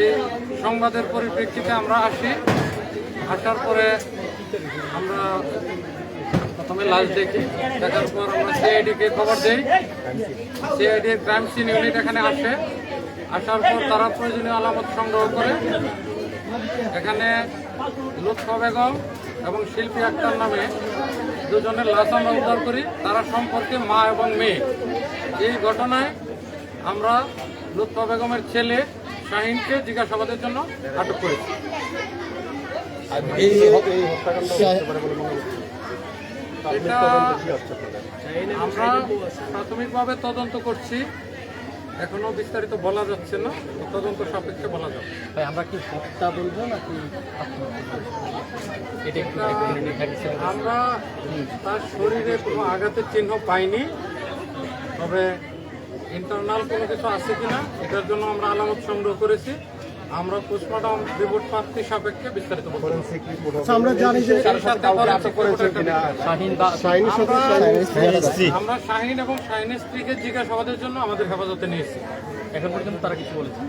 এই সংবাদের পরিপ্রেক্ষিতে আমরা আসি। আসার পরে আমরা প্রথমে লাশ দেখি। দেখার পর আমরা সিআইডিকে খবর দিই। সিআইডির ক্রাইম সিন ইউনিট এখানে আসে। আসার পর তারা প্রয়োজনীয় আলামত সংগ্রহ করে। এখানে লুৎফা বেগম এবং শিল্পী আক্তার নামে দুজনের লাশ আমরা উদ্ধার করি। তারা সম্পর্কে মা এবং মেয়ে। এই ঘটনায় আমরা লুৎফা বেগমের ছেলে শাহিনকে জিজ্ঞাসাবাদের জন্য আটক করেছি। এটা আমরা প্রাথমিকভাবে তদন্ত করছি। এখনও বিস্তারিত বলা যাচ্ছে না। তদন্ত সাপেক্ষে বলা যাবে। ভাই আমরা কি হত্যা বলব নাকি আমরা তার শরীরে কোনো আঘাতের চিহ্ন পাইনি। তবে ইন্টারনাল কোনো কিছু আছে কিনা এটার জন্য আমরা আলামত সংগ্রহ করেছি। আমরা পোস্টমর্টম রিপোর্ট প্রাপ্তি সাপেক্ষে বিস্তারিত আচ্ছা, আমরা জানি যে আমরা শাহিন। এবং শাহিনের স্ত্রীকে জিজ্ঞাসাবাদের জন্য আমাদের হেফাজতে নিয়েছি। এখন পর্যন্ত তারা কিছু বলেছে?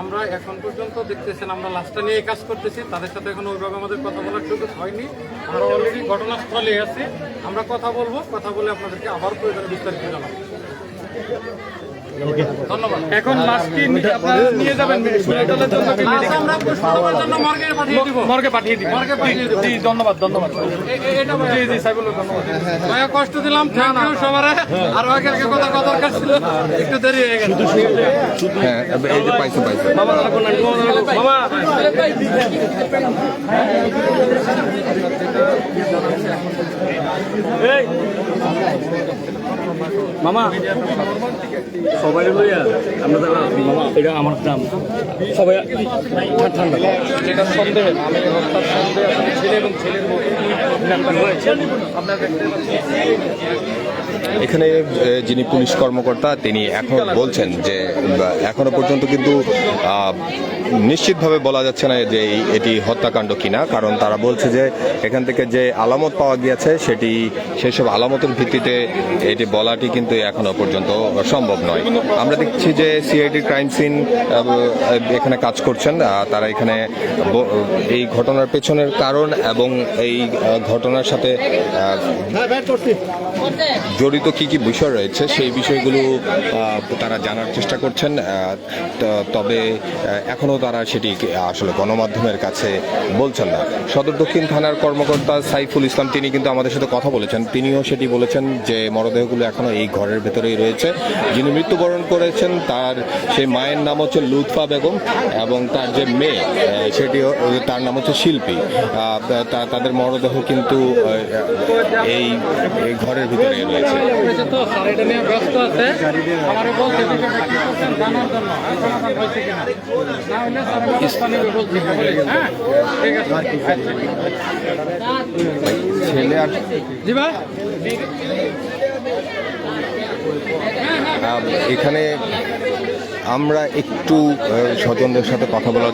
আমরা এখন পর্যন্ত দেখতেছেন আমরা লাস্টটা নিয়ে কাজ করতেছি। তাদের সাথে এখন ওইভাবে আমাদের কথা বলার সুযোগ হয়নি। আমরা অলরেডি ঘটনাস্থলে আছি। আমরা কথা বলব কথা বলে আপনাদেরকে আবার প্রয়োজনে বিস্তারিত জানাব। এখন লাশটি আপনারা নিয়ে যাবেন মেডিকেলের জন্য মর্গে পাঠিয়ে দিব। মর্গে পাঠিয়ে দিব। জি ধন্যবাদ ধন্যবাদ। জি জি সাইবুল ধন্যবাদ। ভাইয়া কষ্ট দিলাম থ্যাংক ইউ সবার। আর আগে আগে কথা কথা দরকার ছিল একটু দেরি হয়ে গেছে। হ্যাঁ এই যে পাইছো পাইছো। মামা মামা এই মামা, সবাই লইয়া আমরা তারা মামা এটা আমার দাম সবাই ঠান্ডা। যেটা সন্দেহ ছেলে এবং ছেলের মতো আপনার এখানে যিনি পুলিশ কর্মকর্তা, তিনি এখন বলছেন যে এখনও পর্যন্ত কিন্তু নিশ্চিতভাবে বলা যাচ্ছে না যে এটি হত্যাকাণ্ড কিনা, কারণ তারা বলছে যে, এখান থেকে যে আলামত পাওয়া গিয়েছে, সেটি, সেসব আলামতের ভিত্তিতে এটি বলাটি কিন্তু এখনও পর্যন্ত সম্ভব নয়। আমরা দেখছি যে সিআইডি ক্রাইম সিন এখানে কাজ করছেন তারা এখানে এই ঘটনার পেছনের কারণ এবং এই ঘটনার সাথে জড়িত কি কি বিষয় রয়েছে সেই বিষয়গুলো তারা জানার চেষ্টা করছেন তবে এখনও তারা সেটি আসলে গণমাধ্যমের কাছে বলছেন না। সদর দক্ষিণ থানার কর্মকর্তা সাইফুল ইসলাম, তিনি কিন্তু আমাদের সাথে কথা বলেছেন। তিনিও সেটি বলেছেন যে মরদেহগুলো এখনও এই ঘরের ভেতরেই রয়েছে। যিনি মৃত্যুবরণ করেছেন, তার সেই মায়ের নাম হচ্ছে লুৎফা বেগম এবং তার যে মেয়ে সেটিও তার নাম হচ্ছে শিল্পী। তাদের মরদেহ কিন্তু এই ঘরের ভিতরে হয়েছে। ব্যস্ত আছে। হ্যাঁ? ছেলে আর এখানে আমরা একটু স্বজনদের সাথে কথা বলার